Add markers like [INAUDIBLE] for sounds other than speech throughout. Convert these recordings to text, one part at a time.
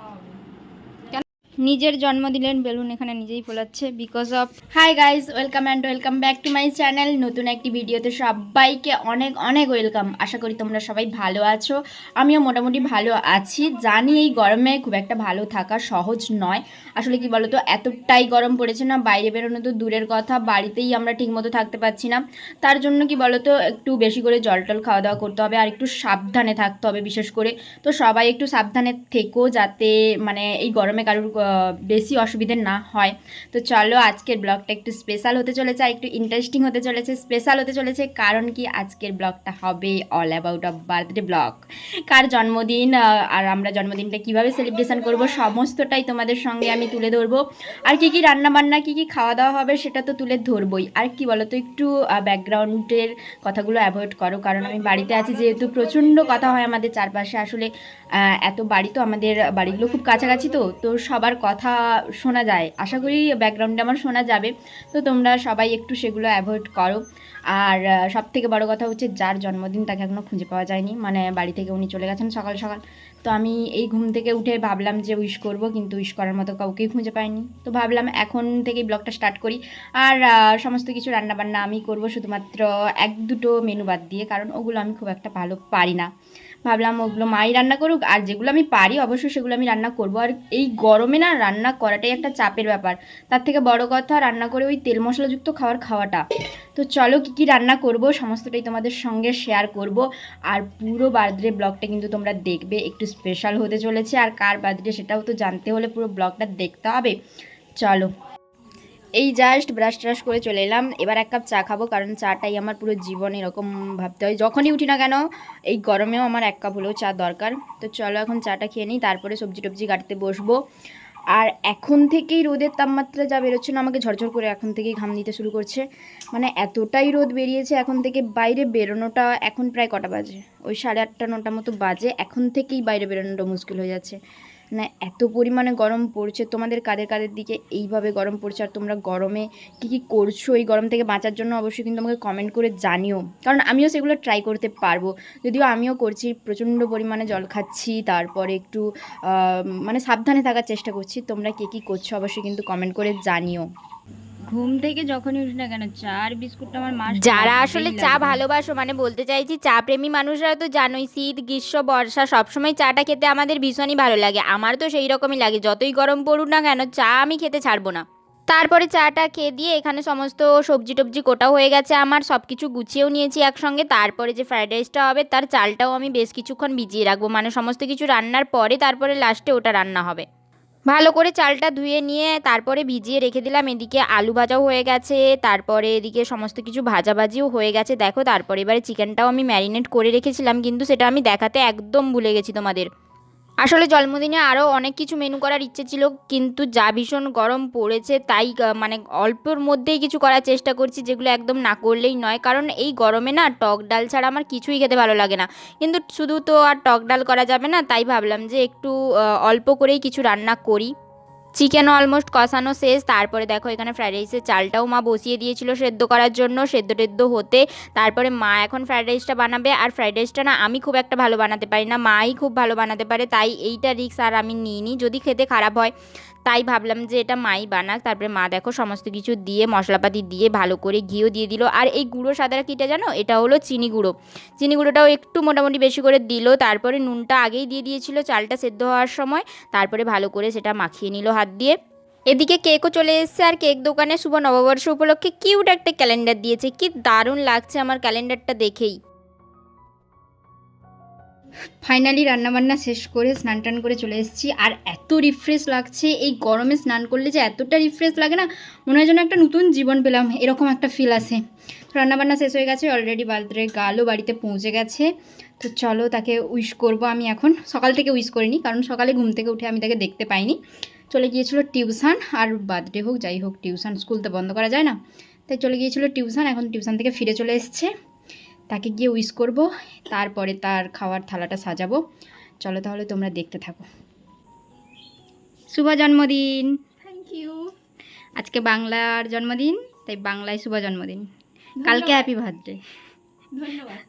হবে নিজের জন্মদিনের বেলুন এখানে নিজেই ফোলাচ্ছে because of hi guys welcome and welcome back to my channel নতুন একটি ভিডিওতে সবাইকে অনেক অনেক ওয়েলকাম আশা করি তোমরা সবাই ভালো আছো। আমিও মোটামুটি ভালো আছি। জানি এই গরমে খুব একটা ভালো থাকা সহজ নয়। আসলে কি বলতো, এতটাই গরম পড়েছে না, বাইরে বেরোনো তো দূরের কথা, বাড়িতেই আমরা ঠিকমতো থাকতে পারছি না। তার জন্য কি বলতো, একটু বেশি করে জল টল খাওয়া দাওয়া করতে হবে আর একটু সাবধানে থাকতে হবে বিশেষ করে। তো সবাই একটু সাবধানে থেকো যাতে মানে এই গরমে কারোর বেশি অসুবিধে না হয়। তো চলো আজকের ব্লগটা একটু স্পেশাল হতে চলেছে একটু ইন্টারেস্টিং হতে চলেছে স্পেশাল হতে চলেছে কারণ কি আজকের ব্লগটা হবে all about a birthday blog কার জন্মদিন আর আমরা জন্মদিনটা কীভাবে সেলিব্রেশন করব, সমস্তটাই তোমাদের সঙ্গে আমি তুলে ধরবো। আর কি কি রান্না বান্না কি কি খাওয়া দাওয়া হবে সেটা তো তুলে ধরবই। আর কি বলো তো একটু ব্যাকগ্রাউন্ডের কথাগুলো অ্যাভয়েড করো, কারণ আমি বাড়িতে আছি যেহেতু প্রচণ্ড কথা হয় আমাদের চারপাশে। আসলে এত বাড়ি তো আমাদের বাড়িগুলো খুব কাছাকাছি তো তো সবার কথা শোনা যায়। আশা করি ব্যাকগ্রাউন্ডে আমার শোনা যাবে। তো তোমরা সবাই একটু সেগুলো অ্যাভয়েড করো। আর সব থেকে বড় কথা হচ্ছে যার জন্মদিন তাকে এখনও খুঁজে পাওয়া যায়নি। মানে বাড়ি থেকে উনি চলে গেছেন সকাল সকাল। তো আমি এই ঘুম থেকে উঠে ভাবলাম যে উইশ করব, কিন্তু উইশ করার মতো কাউকেই খুঁজে পাইনি। তো ভাবলাম এখন থেকেই ব্লগটা স্টার্ট করি। আর সমস্ত কিছু রান্নাবান্না আমি করব শুধুমাত্র এক দুটো মেনু বাদ দিয়ে, কারণ ওগুলো আমি খুব একটা ভালো পারি না। ভাবলাম, ওগুলো মাই রান্না করুক, আর যেগুলো আমি পারি, অবশ্যই সেগুলো আমি রান্না করব। আর এই গরমে না, রান্না করাটাই একটা চাপের ব্যাপার। তার থেকে বড় কথা, রান্না করে ওই তেল মশলাযুক্ত খাবার খাওয়াটা। তো চলো, কী কী রান্না করব, সমস্তটাই তোমাদের সঙ্গে শেয়ার করব। আর পুরো বার্থডে ব্লগটা কিন্তু তোমরা দেখবে, একটু স্পেশাল হতে চলেছে। আর কার বার্থডে সেটাও তো জানতে হলে পুরো ব্লগটা দেখতে হবে। চলো। এই জাস্ট ব্রাশ ট্রাশ করে চলে এলাম। এবার এক কাপ চা খাব, কারণ চাটাই আমার পুরো জীবন এরকম ভাবতে হয়। যখনই উঠি না কেন, এই গরমেও আমার এক কাপ হলেও চা দরকার। তো চলো এখন চাটা খেয়ে নিই, তারপরে সবজি টবজি কাটতে বসবো। আর এখন থেকেই রোদের তাপমাত্রা যা বেরোচ্ছে না, আমাকে ঝরঝর করে এখন থেকেই ঘাম দিতে শুরু করছে। মানে এতটাই রোদ বেরিয়েছে এখন থেকে বাইরে বেরোনোটা এখন প্রায় কটা বাজে? ওই সাড়ে আটটা, নটা মতো বাজে। এখন থেকেই বাইরে বেরোনোটা মুশকিল হয়ে যাচ্ছে। না, এত পরিমাণে গরম পড়ছে, তোমাদের কাদের কাদের দিকে এইভাবে গরম পড়ছে আর তোমরা গরমে কি কি করছ এই গরম থেকে বাঁচার জন্য অবশ্যই কিন্তু আমাকে কমেন্ট করে জানিও। কারণ আমিও সেগুলো ট্রাই করতে পারব। যদিও আমিও করছি, প্রচণ্ড পরিমাণে জল খাচ্ছি, তারপরে একটু মানে সাবধানে থাকার চেষ্টা করছি। তোমরা কে কী করছ অবশ্যই কিন্তু কমেন্ট করে জানিও। ঘুম থেকে যখনই উঠি না কেন চা আর বিস্কুটটা আমার মা যারা আসলে চা ভালোবাসো মানে বলতে চাইছি চা প্রেমী মানুষরা তো জানোই শীত গ্রীষ্ম বর্ষা সবসময় চাটা খেতে আমাদের ভীষণই ভালো লাগে। আমার তো সেই রকমই লাগে যতই গরম পড়ুক না কেন চা আমি খেতে ছাড়বো না। তারপরে চাটা খেয়ে দিয়ে এখানে সমস্ত সবজি টবজি কোটাও হয়ে গেছে আমার সব কিছু গুছিয়েও নিয়েছি একসঙ্গে। তারপরে যে ফ্রাইড রাইসটা হবে তার চালটাও আমি বেশ কিছুক্ষণ ভিজিয়ে রাখব। মানে সমস্ত কিছু রান্নার পরে তারপরে লাস্টে ওটা রান্না হবে। ভালো করে চালটা ধুয়ে নিয়ে তারপরে ভিজিয়ে রেখে দিলাম। এদিকে আলু ভাজাও হয়ে গেছে, তারপরে এদিকে সমস্ত কিছু ভাজাভাজিও হয়ে গেছে। দেখো, তারপরে এবারে চিকেনটাও আমি ম্যারিনেট করে রেখেছিলাম, কিন্তু সেটা আমি দেখাতে একদম ভুলে গেছি তোমাদের। আসলে জন্মদিনে আরও অনেক কিছু মেনু করার ইচ্ছে ছিল, কিন্তু যা ভীষণ গরম পড়েছে তাই মানে অল্পর মধ্যেই কিছু করার চেষ্টা করছি, যেগুলো একদম না করলেই নয়। কারণ এই গরমে না টক ডাল ছাড়া আমার কিছুই খেতে ভালো লাগে না। কিন্তু শুধু তো আর টক ডাল করা যাবে না, তাই ভাবলাম যে একটু অল্প করেই কিছু রান্না করি। চিকেন অলমোস্ট কষানো শেষ। তারপরে দেখো, এখানে ফ্রায়েড রাইসের চালটাও মা বসিয়ে দিয়েছিল সেদ্ধ করার জন্য, সেদ্ধ টেদ্ধ হতে। তারপরে মা এখন ফ্রায়েড রাইসটা বানাবে। আর ফ্রায়েড রাইসটা না আমি খুব একটা ভালো বানাতে পারি না, মাই খুব ভালো বানাতে পারে, তাই এইটা রিক্স আর আমি নিইনি। যদি খেতে খারাপ হয় তাই ভাবলাম যে এটা মাই বানাক, তারপরে মা দেখো সমস্ত কিছু দিয়ে, মশলাপাতি দিয়ে ভালো করে ঘিও দিয়ে দিল। আর এই গুঁড়ো সাদাটা কিটা জানো? এটা হলো চিনি গুঁড়ো। চিনি গুঁড়োটাও একটু মোটামুটি বেশি করে দিল, তারপরে নুনটা আগেই দিয়ে দিয়েছিল, চালটা সেদ্ধ হওয়ার সময়। তারপরে ভালো করে সেটা মাখিয়ে নিল হাত দিয়ে। এদিকে কেকও চলে এসেছে, আর কেক দোকানে শুভ নববর্ষ উপলক্ষে কিউট একটা ক্যালেন্ডার দিয়েছে। কি দারুণ লাগছে আমার ক্যালেন্ডারটা দেখেই। ফাইনালি রান্নাবান্না শেষ করে স্নান টান করে চলে এসেছি। আর এত রিফ্রেশ লাগছে, এই গরমে স্নান করলে যে এতটা রিফ্রেশ লাগে না, মনে হয় যেন একটা নতুন জীবন পেলাম, এরকম একটা ফিল আসে। রান্নাবান্না শেষ হয়ে গেছে অলরেডি বার্থডে গালও বাড়িতে পৌঁছে গেছে। তো চলো তাকে উইশ করব আমি এখন। সকাল থেকে উইশ করিনি, কারণ সকালে ঘুম থেকে উঠে আমি তাকে দেখতে পাইনি। চলে গিয়েছিল টিউশন আর বার্থডে হোক, যাই হোক টিউশন স্কুল তো বন্ধ করা যায় না। তাই চলে গিয়েছিল টিউশন এখন টিউশন থেকে ফিরে চলে এসছে। তাকে গিয়ে উইশ করব তারপরে তার খাওয়ার থালাটা সাজাবো। চলো তাহলে তোমরা দেখতে থাকো। শুভ জন্মদিন! থ্যাংক ইউ আজকে বাংলার জন্মদিন তাই বাংলায় শুভ জন্মদিন। কালকে হ্যাপি বার্থডে ধন্যবাদ।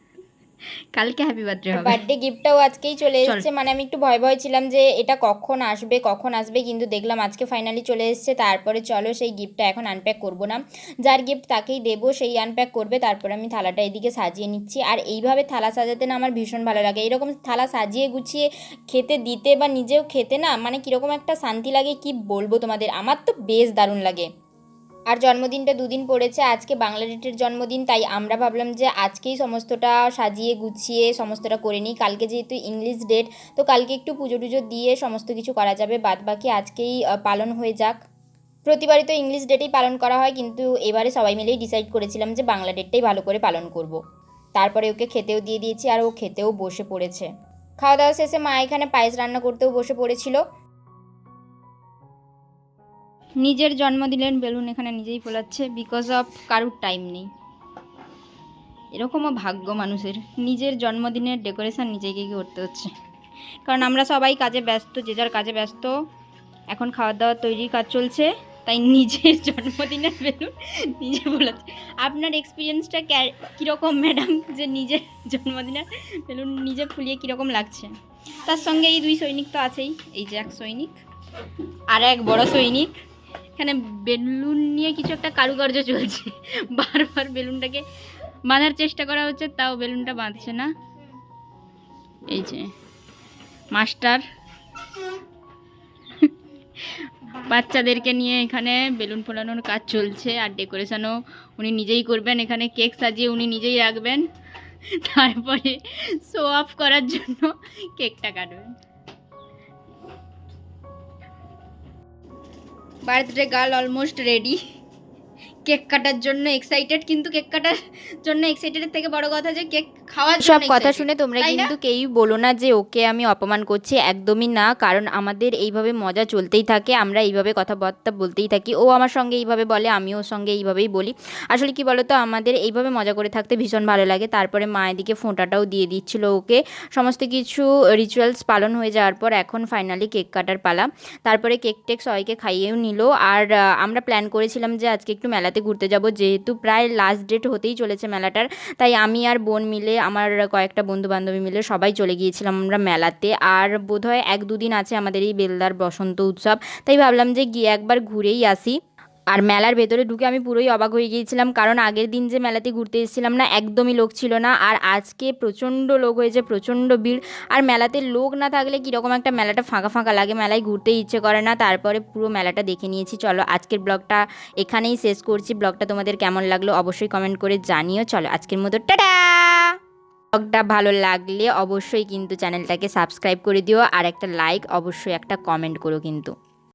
কালকে হ্যাপি বার্থডে হবে। বার্থডে গিফটটাও আজকেই চলে এসেছে। মানে আমি একটু ভয় ভয় ছিলাম যে এটা কখন আসবে কখন আসবে কিন্তু দেখলাম আজকে ফাইনালি চলে এসেছে। তারপরে চলো সেই গিফটটা এখন আনপ্যাক করব না। যার গিফট তাকেই দেবো সেই আনপ্যাক করবে। তারপরে আমি থালাটা এদিকে সাজিয়ে নিচ্ছি। আর এইভাবে থালা সাজাতে না আমার ভীষণ ভালো লাগে। এরকম থালা সাজিয়ে গুছিয়ে খেতে দিতে বা নিজেও খেতে না মানে কীরকম একটা শান্তি লাগে কি বলব তোমাদের? আমার তো বেশ দারুণ লাগে। আর জন্মদিনটা দুদিন পড়েছে, আজকে বাংলা ডেটের জন্মদিন, তাই আমরা ভাবলাম যে আজকেই সমস্তটা সাজিয়ে গুছিয়ে সমস্তটা করে নিই। কালকে যেহেতু ইংলিশ ডেট তো কালকে একটু পুজো টুজো দিয়ে সমস্ত কিছু করা যাবে। বাদ বাকি আজকেই পালন হয়ে যাক। প্রতিবারই তো ইংলিশ ডেটেই পালন করা হয়, কিন্তু এবারে সবাই মিলেই ডিসাইড করেছিলাম যে বাংলা ডেটটাই ভালো করে পালন করব। তারপরে ওকে খেতেও দিয়ে দিয়েছি, আর ও খেতেও বসে পড়েছে। খাওয়া দাওয়া শেষে মা এখানে পায়েস রান্না করতেও বসে পড়েছিল। নিজের জন্মদিনের বেলুন এখানে নিজেই ফোলাচ্ছে বিকজ অফ কারুর টাইম নেই। এরকমও ভাগ্য মানুষের। নিজের জন্মদিনের ডেকোরেশন নিজেকে করতে হচ্ছে। কারণ আমরা সবাই কাজে ব্যস্ত, যে যার কাজে ব্যস্ত, এখন খাওয়া দাওয়া তৈরির কাজ চলছে, তাই নিজের [LAUGHS] জন্মদিনের বেলুন নিজে ফোলাচ্ছে। আপনার এক্সপিরিয়েন্সটা কীরকম ম্যাডাম যে নিজের জন্মদিনের বেলুন নিজে ফুলিয়ে কীরকম লাগছে? তার সঙ্গে এই দুই সৈনিক তো আছেই। এই যে এক সৈনিক আর এক বড় সৈনিক। এখানে বেলুন নিয়ে কিছু একটা কারুকার্য চলছে। [LAUGHS] বারবার বেলুনটাকে বাঁধার চেষ্টা করা হচ্ছে, তাও বেলুনটা বাঁধছে না। এই যে, মাস্টার। [LAUGHS] বাচ্চাদেরকে নিয়ে এখানে বেলুন ফোলানোর কাজ চলছে আর ডেকোরেশনও উনি নিজেই করবেন। এখানে কেক সাজিয়ে উনি নিজেই রাখবেন। [LAUGHS] তারপরে শো অফ করার জন্য কেকটা কাটবেন। Birthday girl almost ready. Cake কাটার জন্য এক্সাইটেড কিন্তু কেক কাটার জন্য এক্সাইটেডের থেকে বড় কথা যে কেক খাওয়ার সব কথা শুনে তোমরা কিন্তু কেউই বলো না যে ওকে আমি অপমান করছি একদমই না। কারণ আমাদের এইভাবে মজা চলতেই থাকে আমরা এইভাবে কথাবার্তা বলতেই থাকি। ও আমার সঙ্গে এইভাবে বলে আমি ওর সঙ্গে এইভাবেই বলি। আসলে কি বলতো আমাদের এইভাবে মজা করে থাকতে ভীষণ ভালো লাগে। তারপরে মায়ের দিকে ফোঁটাটাও দিয়ে দিচ্ছিল ওকে। সমস্ত কিছু রিচুয়ালস পালন হয়ে যাওয়ার পর এখন ফাইনালি কেক কাটার পালা। তারপরে কেক টেক সবাইকে খাইয়েও নিল। আর আমরা প্ল্যান করেছিলাম যে আজকে একটু মেলাতে ঘুরতে যাব। যেহেতু প্রায় লাস্ট ডেট হতেই চলেছে মেলাটার তাই আমি আর বোন মিলে আমার কয়েকটা বন্ধু বান্ধবী মিলে সবাই চলে গিয়েছিলাম আমরা মেলাতে। আর বোধহয় এক দুদিন আছে আমাদের এই বেলদার বসন্ত উৎসব, তাই ভাবলাম যে গিয়ে একবার ঘুরেই আসি। আর মেলার ভেতরে ঢুকে আমি পুরোই অবাক হয়ে গিয়েছিলাম, কারণ আগের দিন যে মেলাতে ঘুরতে এসেছিলাম না, একদমই লোক ছিল না। আর আজকে প্রচণ্ড লোক হয়েছে, প্রচণ্ড ভিড়। আর মেলাতে লোক না থাকলে কীরকম একটা মেলাটা ফাঁকা ফাঁকা লাগে, মেলায় ঘুরতে ইচ্ছে করে না। তারপরে পুরো মেলাটা দেখে নিয়েছি। চলো, আজকের ব্লগটা এখানেই শেষ করছি। ব্লগটা তোমাদের কেমন লাগল অবশ্যই কমেন্ট করে জানিও। চলো, আজকের মতো, টাটা! ব্লগটা ভালো লাগলে অবশ্যই কিন্তু চ্যানেলটাকে সাবস্ক্রাইব করে দিও আর একটা লাইক অবশ্যই একটা কমেন্ট করো কিন্তু।